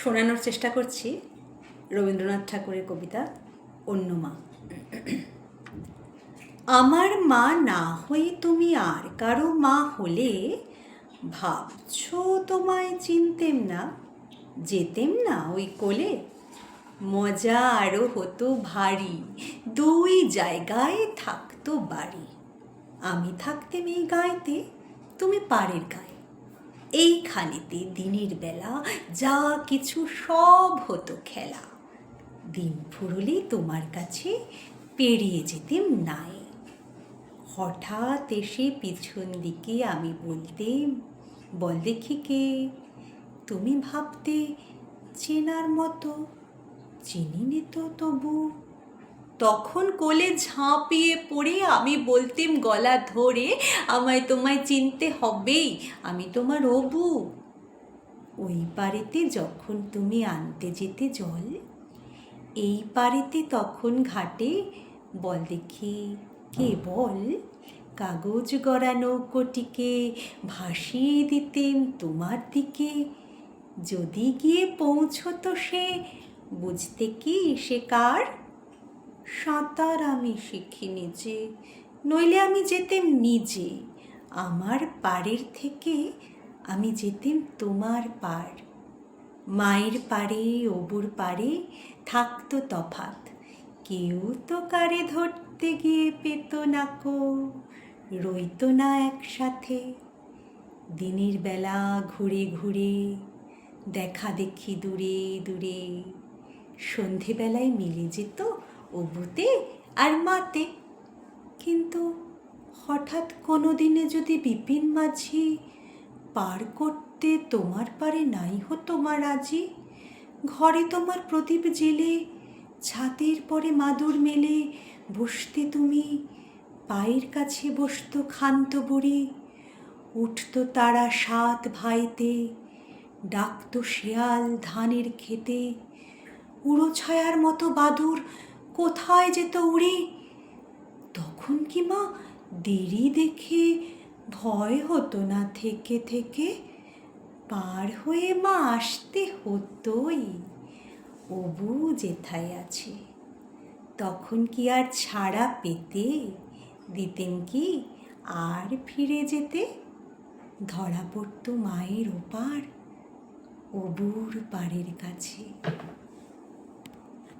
শোনানোর চেষ্টা করছি রবীন্দ্রনাথ ঠাকুরের কবিতা অন্য মা। আমার মা না হয়ে তুমি আর কারও মা হলে ভাবছ তোমায় চিনতেম না, যেতেম না ওই কোলে। মজা আরও হতো ভারী, দুই জায়গায় থাকতো বাড়ি। আমি থাকতেম এই গায়েতে তুমি পাড়ের গায়ে। এইখানেতে দিনের বেলা যা কিছু সব হতো খেলা। দিন ফুরলে তোমার কাছে পেরিয়ে যেতেম নাই। হঠাৎ এসে পিছন দিকে আমি বলতেম বল দেখি কে? তুমি ভাবতে চেনার মতো, চিনিনি তো তবু। তখন কোলে ঝাঁপিয়ে পড়ে আমি বলতেম, গলা ধরে আমায় তোমায় চিনতে হবেই, আমি তোমার অবু। ওই পারেতে যখন তুমি আনতে যেতে জল, এই পারেতে তখন ঘাটে, বল দেখি, কে বল? কাগজ গড়া নৌকোটিকে ভাসিয়ে দিতেম তোমার দিকে, যদি গিয়ে পৌঁছতো সে, বুঝতে কি সে কার? সাঁতার আমি শিখিনি যে, নইলে আমি যেতেম নিজে। আমার পাড়ের থেকে আমি যেতেম তোমার পার মায়ের পাড়ে, অবুর পাড়ে থাকতো তফাত। কেউ তো কারে ধরতে গিয়ে পেত না কো, রইতো না একসাথে। দিনের বেলা ঘুরে ঘুরে, দেখা দেখি দূরে দূরে। সন্ধেবেলায় মিলে যেত অবুতে আর মাতে। কিন্তু হঠাৎ কোনো দিনে যদি বিপিন মাঝি পার করতে তোমার পারে নাই হতো মা রাজি, ঘরে তোমার প্রদীপ জেলে, ছাতের পরে মাদুর মেলে, বসতে তুমি পায়ের কাছে বসতো ক্ষান্ত বুড়ি, উঠতো তারা সাত ভাইতে, ডাকতো শেয়াল ধানের খেতে উড়ো ছায়ার মতো বাদুর কোথায় যেত উড়ে তখন কি মা দেরি দেখে ভয় হতো না থেকে থেকে? পার হয়ে মা আসতে হতোই। অবু যেথায় আছে। তখন কি আর ছাড়া পেতে? দিতেন কি আর ফিরে যেতে? ধরা পড়তো মায়ের ওপার অবুর পাড়ের কাছে।